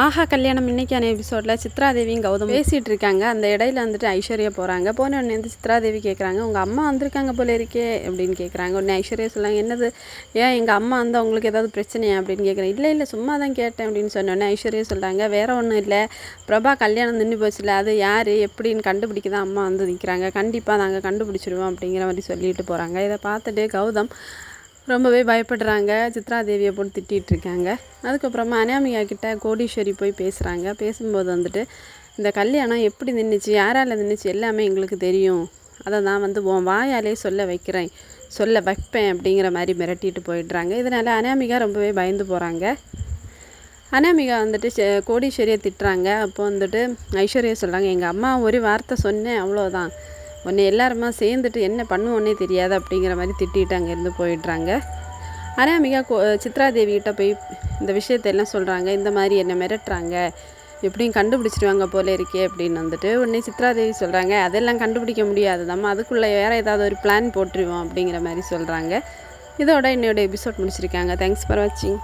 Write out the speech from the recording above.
ஆஹா கல்யாணம் இன்னைக்கான எபிசோடில் சித்ராதேவியும் கௌதம் பேசிகிட்டு இருக்காங்க. அந்த இடையில வந்துட்டு ஐஸ்வர்யா போகிறாங்க போன உடனே வந்து சித்ராதேவி கேட்குறாங்க உங்கள் அம்மா வந்திருக்காங்க போல இருக்கே அப்படின்னு கேட்குறாங்க உடனே ஐஸ்வர்யா சொல்லுவாங்க என்னது? ஏன் எங்கள் அம்மா வந்து உங்களுக்கு ஏதாவது பிரச்சனையா? அப்படின்னு கேட்குறேன் இல்லை இல்லை சும்மா தான் கேட்டேன் அப்படின்னு சொன்னோடனே ஐஸ்வர்யா சொல்கிறாங்க வேற ஒன்றும் இல்லை. பிரபா கல்யாணம் நின்று போச்சுல அது யார் எப்படின்னு கண்டுபிடிக்க தான் அம்மா வந்து நிற்கிறாங்க கண்டிப்பாக நாங்கள் கண்டுபிடிச்சிடுவோம் அப்படிங்கிற மாதிரி சொல்லிட்டு போகிறாங்க இதை பார்த்துட்டு கௌதம் ரொம்பவே பயப்படுறாங்க. சித்ரா தேவியை போட்டு திட்டிகிட்டு இருக்காங்க அதுக்கப்புறமா அனாமிகா கிட்ட கோடீஸ்வரி போய் பேசுகிறாங்க பேசும்போது வந்துட்டு இந்த கல்யாணம் எப்படி நின்றுச்சு யாரால் நின்றுச்சு எல்லாமே எங்களுக்கு தெரியும். அதை நான் வந்து உன் வாயாலே சொல்ல வைக்கிறேன். சொல்ல வைப்பேன் அப்படிங்கிற மாதிரி மிரட்டிட்டு போயிடுறாங்க. இதனால் அனாமிகா ரொம்பவே பயந்து போகிறாங்க அனாமிகா வந்துட்டு கோடீஸ்வரியை திட்டுறாங்க. அப்போ வந்துட்டு ஐஸ்வர்யா சொல்கிறாங்க எங்கள் அம்மா ஒரு வார்த்தை சொன்னேன். அவ்வளோதான் உன்னை எல்லாருமா சேர்ந்துட்டு என்ன பண்ணுவோன்னே தெரியாது அப்படிங்கிற மாதிரி திட்டிட்டு அங்கேருந்து போயிடுறாங்க. அனாமிகா கோ சித்ராதேவி கிட்ட போய் இந்த விஷயத்தை எல்லாம் சொல்கிறாங்க இந்த மாதிரி என்னை மிரட்டுறாங்க. எப்படியும் கண்டுபிடிச்சிடுவாங்க போல இருக்கே அப்படின்னு வந்துட்டு உடனே சித்ராதேவி சொல்கிறாங்க அதெல்லாம் கண்டுபிடிக்க முடியாது நம்ம அதுக்குள்ளே வேறு ஏதாவது ஒரு பிளான் போட்டுருவோம் அப்படிங்கிற மாதிரி சொல்கிறாங்க இதோட என்னோடய எபிசோட் முடிச்சிருக்காங்க. தேங்க்ஸ் ஃபார் வாட்சிங்